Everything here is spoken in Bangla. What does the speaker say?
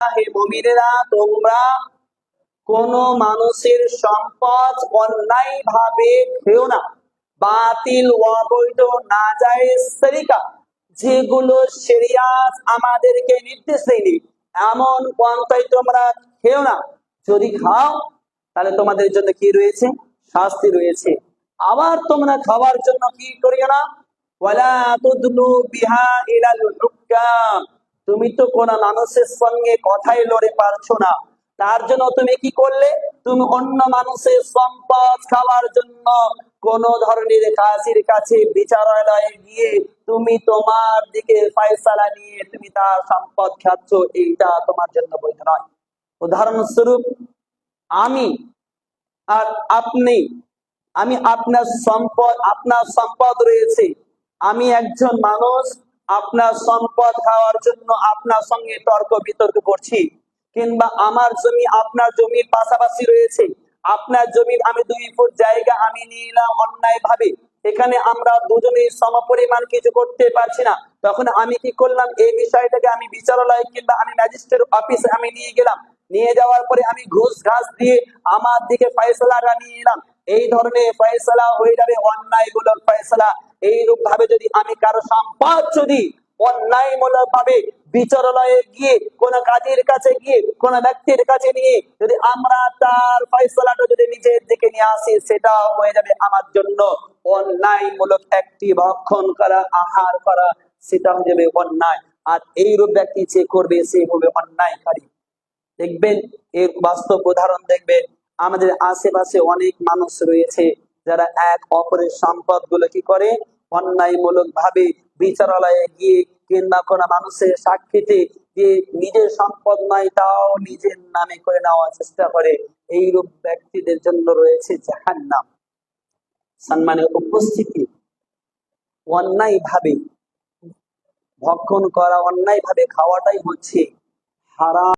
হে তোমরা কোন মানুষের সম্পদ অন্যায় ভাবে খেও না। বাতিল অবৈধ না যায় যেগুলো শরিয়াত আমাদেরকে নির্দেশ দেয়নি, এমন পন্থায় তোমরা খেও না। যদি খাও, তাহলে তোমাদের জন্য কি রয়েছে? শাস্তি রয়েছে। আবার তোমরা খাওয়ার জন্য কি করিও না? ওয়ালা তুদলু বিহা ইলাল হুক্কাম। তুমি তো কোন মানুষের সঙ্গে কথাই লড়ে পারছ না। তার জন্য তুমি কি করলে? তুমি অন্য মানুষের সম্পদ খাওয়ার জন্য কোন ধরনের কাজের কাছে বিচারালয়ে গিয়ে তুমি তোমার দিকে ফয়সালা নিয়ে তুমি তার সম্পদ খাচ্ছ, এইটা তোমার জন্য বৈধ নয়। উদাহরণস্বরূপ, আমি আর আপনি, আমি আপনার সম্পদ আপনার সম্পদ রয়েছে। আমি একজন মানুষ আপনার সম্পদ খাওয়ার জন্য আপনার সঙ্গে তর্ক বিতর্ক করছি। কিংবা আমার জমি আপনার জমির পাশাপাশি রয়েছে। আপনার জমির আমি দুই ফুট জায়গা আমি নিলাম অন্যায় ভাবে এখানে আমরা দুজনেই সমপরিমাণ কিছু করতে পারছি না। তখন আমি কি করলাম? এই বিষয়টাকে আমি বিচারালয় কিংবা আমি ম্যাজিস্ট্রেট অফিসে আমি নিয়ে গেলাম। নিয়ে যাওয়ার পরে আমি ঘুষ ঘাস দিয়ে আমার দিকে ফয়সলাটা নিয়ে এলাম। এই ধরনের ফয়সলা হয়ে যাবে, অন্যায়মূলক ফয়সলা। এইরূপ ভাবে যদি আমি কারও সম্পদ যদি অন্যায়মূলক ভাবে বিচারালয়ে গিয়ে, কোন কাজের কাছে গিয়ে, কোন ব্যক্তির কাছে নিয়ে যদি আমরা তার ফয়সলাটা যদি নিজের দিকে নিয়ে আসি সেটা হয়ে যাবে আমার জন্য। অন্যায়মূলক একটি ভক্ষণ করা, আহার করা সেটা হয়ে যাবে অন্যায়। আর এইরূপ ব্যক্তি যে করবে, সে হবে অন্যায়কারী। দেখবেন, এর বাস্তব উদাহরণ দেখবেন আমাদের আশেপাশে অনেক মানুষ রয়েছে যারা এক অপরের সম্পদগুলো কি করে? অন্যায়মূলক ভাবে বিচারালয়ে গিয়ে কিংবা কোনো মানুষের সাক্ষীতে যে নিজের সম্পদ নয়, তাও নিজের নামে করে নেওয়ার চেষ্টা করে। এইরূপ ব্যক্তিদের জন্য রয়েছে জাহান্নাম। সম্মানের উপস্থিতি। অন্যায় ভাবে ভক্ষণ করা অন্যায় ভাবে খাওয়াটাই হচ্ছে হারাম।